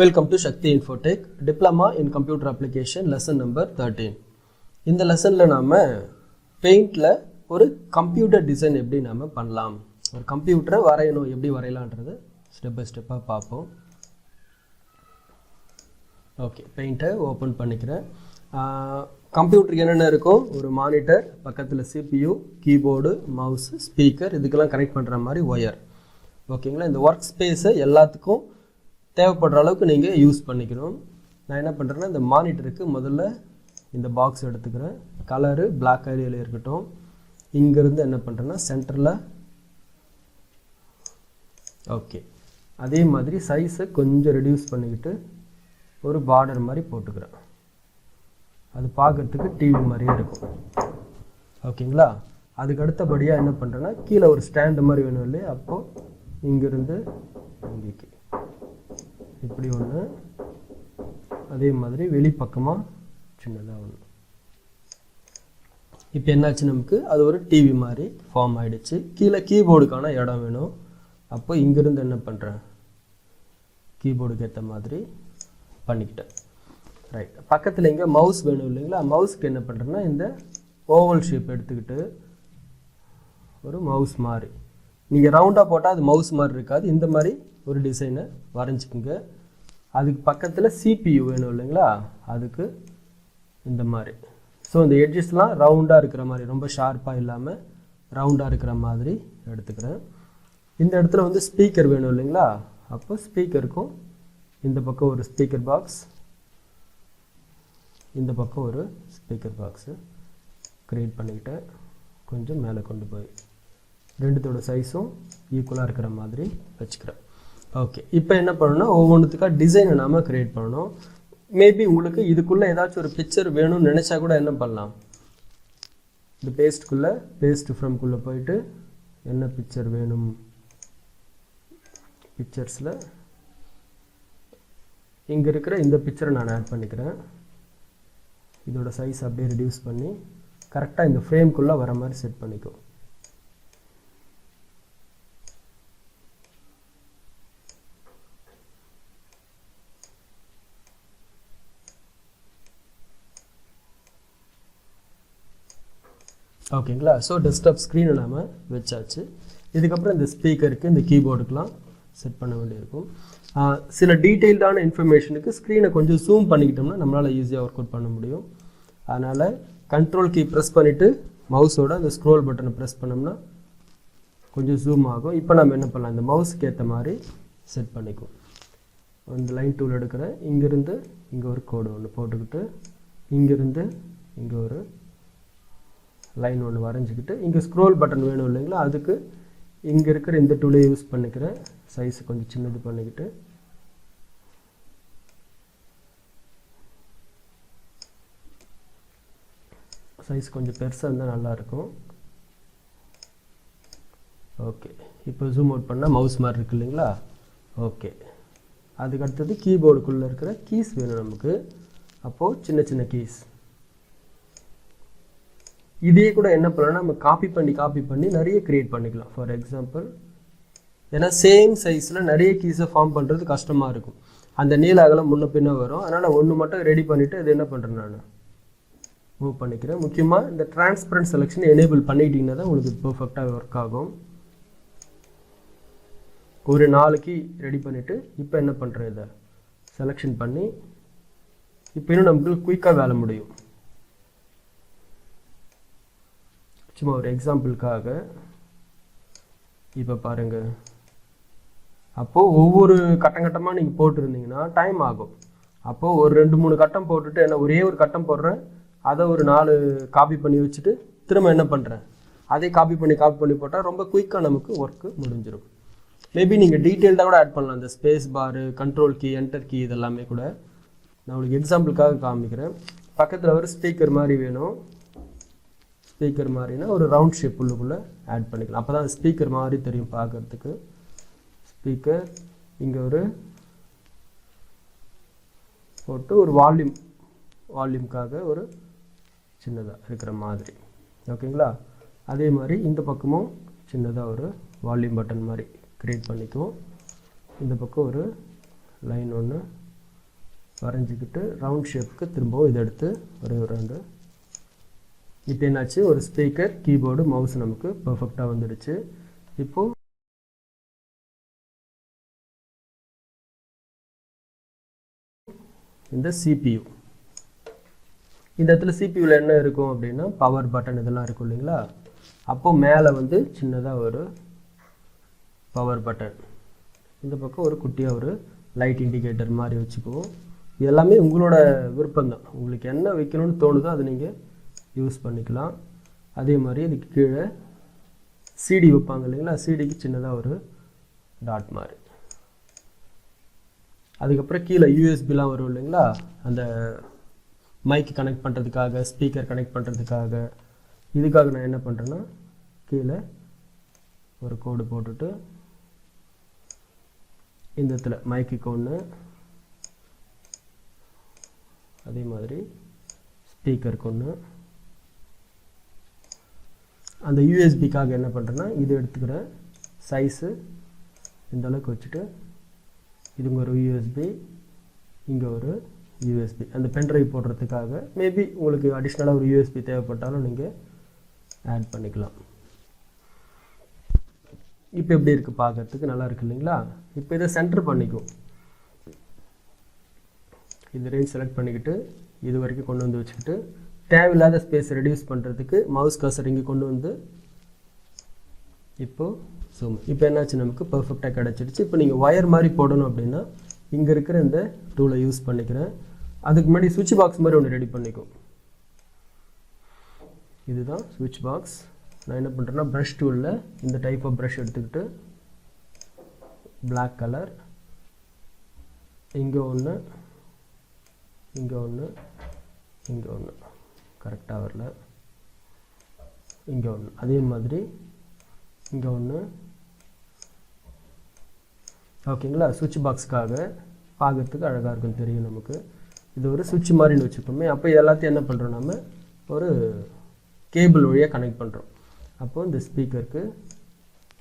Welcome to Sakthi Infotech diploma in computer application lesson number thirteen இந்த லெசனில் நாம் பெயிண்டில் ஒரு கம்ப்யூட்டர் டிசைன் எப்படி நாம் பண்ணலாம்? ஒரு கம்ப்யூட்டரை வரையணும் எப்படி வரையலான்றது ஸ்டெப் பை ஸ்டெப்பாக பார்ப்போம். ஓகே பெயிண்ட்டை ஓப்பன் பண்ணிக்கிறேன். கம்ப்யூட்டருக்கு என்னென்ன இருக்கும்? ஒரு மானிட்டர் பக்கத்தில் சிபியூ கீபோர்டு மவுஸ் ஸ்பீக்கர் இதுக்கெல்லாம் கனெக்ட் பண்ணுற மாதிரி ஒயர் ஓகேங்களா இந்த ஒர்க் ஸ்பேஸை எல்லாத்துக்கும் தேவைப்படுற அளவுக்கு நீங்கள் யூஸ் பண்ணிக்கணும். நான் என்ன பண்ணுறேன்னா இந்த மானிட்டருக்கு முதல்ல இந்த பாக்ஸ் எடுத்துக்கிறேன். கலரு பிளாக் ஏரியாவில் இருக்கட்டும். இங்கேருந்து என்ன பண்ணுறேன்னா சென்டரில் ஓகே அதே மாதிரி சைஸை கொஞ்சம் ரெடியூஸ் பண்ணிக்கிட்டு ஒரு பார்டர் மாதிரி போட்டுக்கிறேன். அது பார்க்குறதுக்கு டிவி மாதிரியே இருக்கும். ஓகேங்களா அதுக்கு அடுத்தபடியாக என்ன பண்ணுறேன்னா கீழே ஒரு ஸ்டாண்டு மாதிரி வேணும் இல்லையா? அப்போது இங்கேருந்து இங்கேக்கு. இப்படி ஒன்று அதே மாதிரி வெளிப்பக்கமாக சின்னதாக ஒன்று இப்போ என்னாச்சு நமக்கு? அது ஒரு டிவி மாதிரி ஃபார்ம் ஆகிடுச்சு கீழே கீபோர்டுக்கான இடம் வேணும். அப்போ இங்கேருந்து என்ன பண்ணுறேன் கீபோர்டுக்கு ஏற்ற மாதிரி பண்ணிக்கிட்டேன் ரைட் பக்கத்தில் இங்கே மவுஸ் வேணும் இல்லைங்களா? மவுஸ்க்கு என்ன பண்ணுறேன்னா இந்த ஓவல் ஷேப் எடுத்துக்கிட்டு ஒரு மவுஸ் மாதிரி. நீங்கள் ரவுண்டாக போட்டால் அது மவுஸ் மாதிரி இருக்காது. இந்த மாதிரி ஒரு டிசைனை வரைஞ்சிக்கோங்க. அதுக்கு பக்கத்தில் சிபியு வேணும் இல்லைங்களா? அதுக்கு இந்த மாதிரி. ஸோ இந்த எட்ஜஸ்லாம் ரவுண்டாக இருக்கிற மாதிரி ரொம்ப ஷார்ப்பாக இல்லாமல் ரவுண்டாக இருக்கிற மாதிரி எடுத்துக்கிறேன். இந்த இடத்துல வந்து ஸ்பீக்கர் வேணும் இல்லைங்களா? அப்போ ஸ்பீக்கருக்கும் இந்த பக்கம் ஒரு ஸ்பீக்கர் பாக்ஸ் இந்த பக்கம் ஒரு ஸ்பீக்கர் பாக்ஸு க்ரியேட் பண்ணிக்கிட்டேன் கொஞ்சம் மேலே கொண்டு போய் ரெண்டுத்தோட சைஸும் ஈக்குவலாக இருக்கிற மாதிரி வச்சுக்கிறேன். ஓகே இப்போ என்ன பண்ணணும்னா ஒவ்வொன்றுத்துக்காக டிசைனை நாம் க்ரியேட் பண்ணணும். மேபி உங்களுக்கு இதுக்குள்ளே ஏதாச்சும் ஒரு பிக்சர் வேணும்னு நினச்சா கூட என்ன பண்ணலாம்? இந்த பேஸ்ட்டுக்குள்ளே பேஸ்ட் ஃப்ரம்குள்ளே போயிட்டு என்ன பிக்சர் வேணும்? பிக்சர்ஸில் இங்கே இருக்கிற இந்த பிக்சரை நான் ஆட் பண்ணிக்கிறேன். இதோட சைஸ் அப்படியே ரிடியூஸ் பண்ணி கரெக்டாக இந்த ஃப்ரேம்குள்ளே வர மாதிரி செட் பண்ணிக்கும் ஓகேங்களா? ஸோ டெஸ்க்டாப் ஸ்க்ரீனை நாம் வச்சாச்சு. இதுக்கப்புறம் இந்த ஸ்பீக்கருக்கு இந்த கீபோர்டுக்கெலாம் செட் பண்ண வேண்டியிருக்கும். சில டீட்டெயில்டான இன்ஃபர்மேஷனுக்கு ஸ்க்ரீனை கொஞ்சம் ஜூம் பண்ணிக்கிட்டோம்னா நம்மளால் ஈஸியாக ஒர்க் அவுட் பண்ண முடியும். அதனால் கண்ட்ரோல் கீ ப்ரெஸ் பண்ணிவிட்டு மவுஸோட அந்த ஸ்க்ரோல் பட்டனை ப்ரெஸ் பண்ணோம்னா கொஞ்சம் ஜூம் ஆகும். இப்போ நம்ம என்ன பண்ணலாம்? இந்த மவுஸுக்கு ஏற்ற மாதிரி செட் பண்ணிக்கும் இந்த லைன் டூல் எடுக்கிறேன் இங்கேருந்து இங்கே ஒரு கோடு ஒன்று போட்டுக்கிட்டு இங்கேருந்து இங்கே ஒரு லைன் ஒன்று வரைஞ்சிக்கிட்டு இங்கே ஸ்க்ரோல் பட்டன் வேணும் இல்லைங்களா அதுக்கு இங்கே இருக்கிற இந்த டூலை யூஸ் பண்ணிக்கிறேன் சைஸ் கொஞ்சம் சின்னது பண்ணிக்கிட்டு. சைஸ் கொஞ்சம் பெருசாக இருந்தால் நல்லாயிருக்கும். ஓகே இப்போ ஜூம் அவுட் பண்ணால் மவுஸ் மாதிரி இருக்கு இல்லைங்களா? ஓகே அதுக்கு அடுத்தது கீபோர்டுக்குள்ளே இருக்கிற கீஸ் வேணும் நமக்கு. அப்போது சின்ன சின்ன கீஸ் இதே கூட என்ன பண்ணலாம் நம்ம காப்பி பண்ணி காப்பி பண்ணி நிறைய க்ரியேட் பண்ணிக்கலாம். ஃபார் எக்ஸாம்பிள் ஏன்னா சேம் சைஸில் நிறைய கீஸை ஃபார்ம் பண்ணுறது கஷ்டமாக இருக்கும். அந்த நீல அகலம் முன்ன பின்ன வரும். அதனால் ஒன்று மட்டும் ரெடி பண்ணிவிட்டு இது என்ன பண்ணுறேன் நான்? மூவ் பண்ணிக்கிறேன். முக்கியமாக இந்த டிரான்ஸ்பரண்ட் செலெக்ஷன் எனேபிள் பண்ணிட்டீங்கன்னா தான் உங்களுக்கு பர்ஃபெக்டாக ஒர்க் ஆகும். ஒரு நாளைக்கு ரெடி பண்ணிவிட்டு இப்போ என்ன பண்ணுறேன் இதை செலெக்ஷன் பண்ணி இப்போ இன்னும் நமக்கு குயிக்காக வேலை முடியும். சும்மா ஒரு எக்ஸாம்பிளுக்காக இப்போ பாருங்கள் அப்போது ஒவ்வொரு கட்டம் கட்டமாக நீங்கள் போட்டுருந்தீங்கன்னா டைம் ஆகும். அப்போது ஒரு ரெண்டு மூணு கட்டம் போட்டுட்டு என்ன ஒரே ஒரு கட்டம் போடுறேன். அதை ஒரு நாலு காப்பி பண்ணி வச்சுட்டு திரும்ப என்ன பண்ணுறேன் அதே காப்பி பண்ணி காப்பி பண்ணி போட்டால் ரொம்ப குயிக்காக நமக்கு ஒர்க்கு முடிஞ்சிடும் மேபி நீங்கள் டீட்டெயில்டாக கூட ஆட் பண்ணலாம். இந்த ஸ்பேஸ் பாரு கண்ட்ரோல் கீ என்டர் கீ இதெல்லாமே கூட. நான் உங்களுக்கு எக்ஸாம்பிளுக்காக காமிக்கிறேன். பக்கத்தில் ஒரு ஸ்பீக்கர் மாதிரி வேணும். ஸ்பீக்கர் மாதிரினா ஒரு ரவுண்ட் ஷேப் உள்ளுக்குள்ளே ஆட் பண்ணிக்கலாம். அப்போ தான் ஸ்பீக்கர் மாதிரி தெரியும் பார்க்குறதுக்கு. ஸ்பீக்கர் இங்கே ஒரு போட்டு ஒரு வால்யூம் வால்யூம்காக ஒரு சின்னதாக இருக்கிற மாதிரி. ஓகேங்களா அதே மாதிரி இந்த பக்கமும் சின்னதாக ஒரு வால்யூம் பட்டன் மாதிரி க்ரியேட் பண்ணிக்குவோம். இந்த பக்கம் ஒரு லைன் ஒன்று வரைஞ்சிக்கிட்டு ரவுண்ட் ஷேப்புக்கு திரும்பவும் இதை எடுத்து ஒரே ஒரு ரெண்டு இப்போ என்னாச்சு? ஒரு ஸ்பீக்கர் கீபோர்டு மவுஸ் நமக்கு பர்ஃபெக்டாக வந்துடுச்சு. இப்போது இந்த சிபியு இந்த இடத்துல சிபியூவில் என்ன இருக்கும் அப்படின்னா பவர் பட்டன் இதெல்லாம் இருக்கும் இல்லைங்களா? அப்போ மேலே வந்து சின்னதாக ஒரு பவர் பட்டன் இந்த பக்கம் ஒரு குட்டியாக ஒரு லைட் இண்டிகேட்டர் மாதிரி வச்சுக்குவோம். இது எல்லாமே உங்களோட விருப்பம்தான். உங்களுக்கு என்ன வைக்கணும்னு தோணுதோ அதை நீங்கள் யூஸ் பண்ணிக்கலாம். அதே மாதிரி இதுக்கு கீழே சிடி வைப்பாங்க இல்லைங்களா? சிடிக்கு சின்னதாக ஒரு டாட் மாதிரி. அதுக்கப்புறம் கீழே யூஎஸ்பிலாம் வரும் இல்லைங்களா? அந்த மைக் கனெக்ட் பண்ணுறதுக்காக ஸ்பீக்கர் கனெக்ட் பண்ணுறதுக்காக இதுக்காக நான் என்ன பண்ணுறேன்னா கீழே ஒரு கோடு போட்டுட்டு இந்த இடத்துல மைக்குக்கு ஒன்று அதே மாதிரி ஸ்பீக்கருக்கு ஒன்று அந்த யூஎஸ்பிக்காக என்ன பண்ணுறேன்னா இது எடுத்துக்கிறேன் சைஸு இந்த அளவுக்கு வச்சுட்டு இதுங்க ஒரு யூஎஸ்பி இங்கே ஒரு யூஎஸ்பி அந்த பென்ட்ரைவ் போடுறதுக்காக மேபி உங்களுக்கு அடிஷ்னலாக ஒரு யூஎஸ்பி தேவைப்பட்டாலும் நீங்கள் ஆட் பண்ணிக்கலாம். இப்போ எப்படி இருக்குது பார்க்கறதுக்கு நல்லா இருக்கு இல்லைங்களா? இப்போ இதை சென்டர் பண்ணிக்கும் இந்த ரேஞ்ச் செலக்ட் பண்ணிக்கிட்டு இது வரைக்கும் கொண்டு வந்து வச்சுக்கிட்டு தேவையில்லாத ஸ்பேஸ் ரெடியூஸ் பண்ணுறதுக்கு மவுஸ் கர்சர் இங்கே கொண்டு வந்து இப்போது ஜூம் இப்போ என்னாச்சு நமக்கு? பர்ஃபெக்டாக கிடச்சிடுச்சு. இப்போ நீங்கள் ஒயர் மாதிரி போடணும் அப்படின்னா இங்கே இருக்கிற இந்த டூலை யூஸ் பண்ணிக்கிறேன். அதுக்கு முன்னாடி சுவிட்ச் பாக்ஸ் மாதிரி ஒன்று ரெடி பண்ணிக்கும் இதுதான் சுவிட்ச் பாக்ஸ் நான் என்ன பண்ணுறேன்னா ப்ரஷ் டூலில் இந்த டைப் ஆஃப் ப்ரஷ் எடுத்துக்கிட்டு பிளாக் கலர் இங்கே ஒன்று இங்கே ஒன்று இங்கே ஒன்று கரெக்டாக வரல. இங்கே ஒன்று அதே மாதிரி இங்கே ஒன்று ஓகேங்களா சுவிட்ச் பாக்ஸுக்காக பார்க்கறதுக்கு அழகாக இருக்கும் தெரியும் நமக்கு. இது ஒரு சுவிட்ச் மாதிரின்னு வச்சுக்கோமே. அப்போ எல்லாத்தையும் என்ன பண்ணுறோம் நம்ம ஒரு கேபிள் வழியாக கனெக்ட் பண்ணுறோம் அப்போது இந்த ஸ்பீக்கருக்கு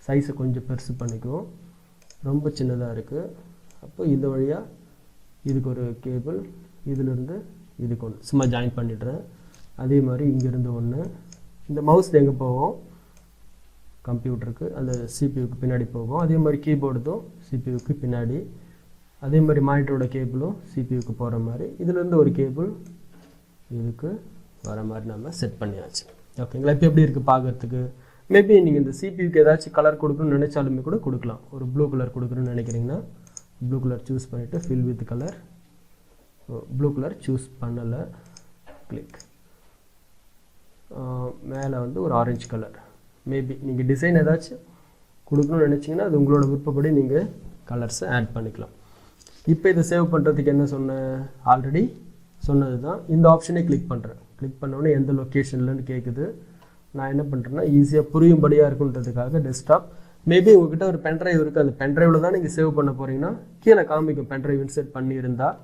சைஸை கொஞ்சம் பெருசு பண்ணிக்குவோம். ரொம்ப சின்னதாக இருக்குது அப்போ இந்த வழியாக இதுக்கு ஒரு கேபிள் இதிலிருந்து இதுக்கு ஒன்று சும்மா ஜாயின் பண்ணிடுறேன். அதே மாதிரி இங்கேருந்து ஒன்று இந்த மவுஸ் எங்கே போகும் கம்ப்யூட்டருக்கு அந்த சிபியூக்கு பின்னாடி போகும் அதே மாதிரி கீபோர்டுதும் சிபியூக்கு பின்னாடி. அதே மாதிரி மானிட்டரோட கேபிளும் சிபியூக்கு போகிற மாதிரி. இதுலேருந்து ஒரு கேபிள் இதுக்கு வர மாதிரி நம்ம செட் பண்ணியாச்சு. ஓகேங்களா இப்போ எப்படி இருக்குது பார்க்கறதுக்கு மேபி நீங்கள் இந்த சிபியூக்கு ஏதாச்சும் கலர் கொடுக்கணும்னு நினைச்சாலுமே கூட கொடுக்கலாம். ஒரு ப்ளூ கலர் கொடுக்கணும்னு நினைக்கிறீங்கன்னா ப்ளூ கலர் சூஸ் பண்ணிவிட்டு fill with colour blue colour choose பண்ணலை. கிளிக் மேலே வந்து ஒரு ஆரஞ்சு கலர் மேபி நீங்கள் டிசைன் ஏதாச்சும் கொடுக்கணும்னு நினச்சிங்கன்னா அது உங்களோட விருப்பப்படி நீங்கள் கலர்ஸை ஆட் பண்ணிக்கலாம். இப்போ இதை சேவ் பண்ணுறதுக்கு என்ன சொன்னேன் ஆல்ரெடி சொன்னது தான் இந்த ஆப்ஷனே கிளிக் பண்ணுறேன் கிளிக் பண்ணோடனே எந்த லொக்கேஷன்லன்னு கேட்குது நான் என்ன பண்ணுறேன்னா ஈஸியாக புரியும்படியாக இருக்குன்றதுக்காக டெஸ்க்டாப் மேபி உங்ககிட்ட ஒரு பென்ட்ரைவ் இருக்குது அந்த பென்ட்ரைவில் தான் நீங்கள் சேவ் பண்ண போகிறீங்கன்னா கீழே காமிக்கும் பென்ட்ரைவ் இன்செர்ட் பண்ணியிருந்தால்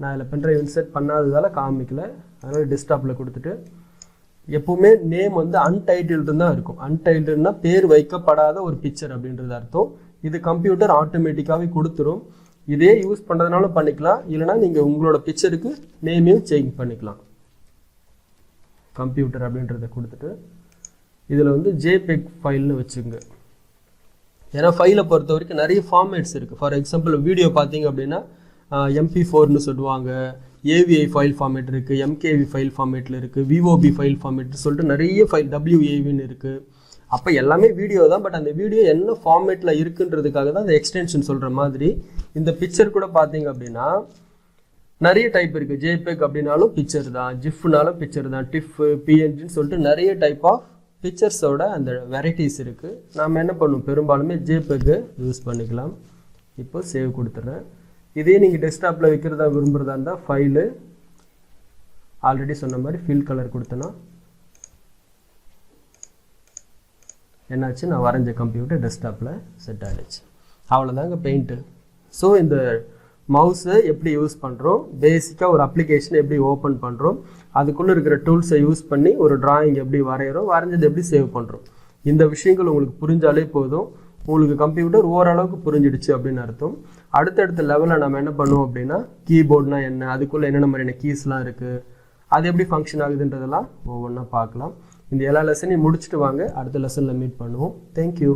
நான் அதில் பென்ட்ரைவ் இன்செர்ட் பண்ணாததால் காமிக்கல. அதனால் டெஸ்க்டாப்பில் கொடுத்துட்டு எப்பவுமே நேம் வந்து அன்டைட்டில்டு தான் இருக்கும். அன்டைட்டில்டுனா பேர் வைக்கப்படாத ஒரு பிக்சர் அப்படின்றது அர்த்தம். இது கம்ப்யூட்டர் ஆட்டோமேட்டிக்காகவே கொடுத்துரும். இதே யூஸ் பண்ணுறதுனாலும் பண்ணிக்கலாம். இல்லைனா நீங்கள் உங்களோட பிக்சருக்கு நேமையும் சேஞ்ச் பண்ணிக்கலாம். கம்ப்யூட்டர் அப்படின்றத கொடுத்துட்டு இதில் வந்து ஜேபெக் ஃபைல்னு வச்சுங்க. ஏன்னா ஃபைலை பொறுத்த வரைக்கும் நிறைய ஃபார்மேட்ஸ் இருக்குது ஃபார் எக்ஸாம்பிள் வீடியோ பார்த்தீங்க அப்படின்னா எம்பி ஃபோர்னு சொல்லுவாங்க. ஏவிஐ ஃபைல் ஃபார்மேட் இருக்குது எம்கேவி ஃபைல் ஃபார்மேட்டில் இருக்குது விஓபி ஃபைல் ஃபார்மேட் சொல்லிட்டு நிறைய ஃபைல் டபிள்யூஏவின்னு இருக்குது அப்போ எல்லாமே வீடியோ தான் பட் அந்த வீடியோ என்ன ஃபார்மேட்டில் இருக்குன்றதுக்காக தான் அந்த எக்ஸ்டென்ஷன் சொல்கிற மாதிரி. இந்த பிக்சர் கூட பார்த்தீங்க அப்படின்னா நிறைய டைப் இருக்குது ஜேபெக் அப்படின்னாலும் பிக்சர் தான் ஜிஃப்னாலும் பிக்சர் தான் டிஃப் பிஎன்ஜின்னு சொல்லிட்டு நிறைய டைப் ஆஃப் பிக்சர்ஸோட அந்த வெரைட்டிஸ் இருக்குது நாம் என்ன பண்ணுவோம் பெரும்பாலுமே ஜேபெக்கு யூஸ் பண்ணிக்கலாம். இப்போ சேவ் கொடுத்துட்றேன் இதே நீங்கள் டெஸ்க்டாப்பில் வைக்கிறதா விரும்புகிறதா இருந்தால் ஃபைலு ஆல்ரெடி சொன்ன மாதிரி ஃபில் கலர் கொடுத்தேன்னா என்னாச்சு? நான் வரைஞ்ச கம்ப்யூட்டர் டெஸ்க்டாப்பில் செட் ஆகிடுச்சு அவ்வளோதாங்க பெயிண்ட்டு ஸோ இந்த மவுஸை எப்படி யூஸ் பண்ணுறோம் பேசிக்காக ஒரு அப்ளிகேஷனை எப்படி ஓப்பன் பண்ணுறோம் அதுக்குள்ளே இருக்கிற டூல்ஸை யூஸ் பண்ணி ஒரு டிராயிங் எப்படி வரைகிறோம் வரைஞ்சது எப்படி சேவ் பண்ணுறோம் இந்த விஷயங்கள் உங்களுக்கு புரிஞ்சாலே போதும். உங்களுக்கு கம்ப்யூட்டர் ஓரளவுக்கு புரிஞ்சிடுச்சு அப்படின்னு அர்த்தம். அடுத்தடுத்த லெவலில் நம்ம என்ன பண்ணுவோம் அப்படின்னா கீபோர்ட்னா என்ன அதுக்குள்ளே என்னென்ன மாதிரியான கீஸ்லாம் இருக்குது அது எப்படி ஃபங்க்ஷன் ஆகுதுன்றதெல்லாம் ஒவ்வொன்றா பார்க்கலாம். இந்த எல்லா லெசனையும் முடிச்சுட்டு வாங்க. அடுத்த லெசனில் மீட் பண்ணுவோம். தேங்க்யூ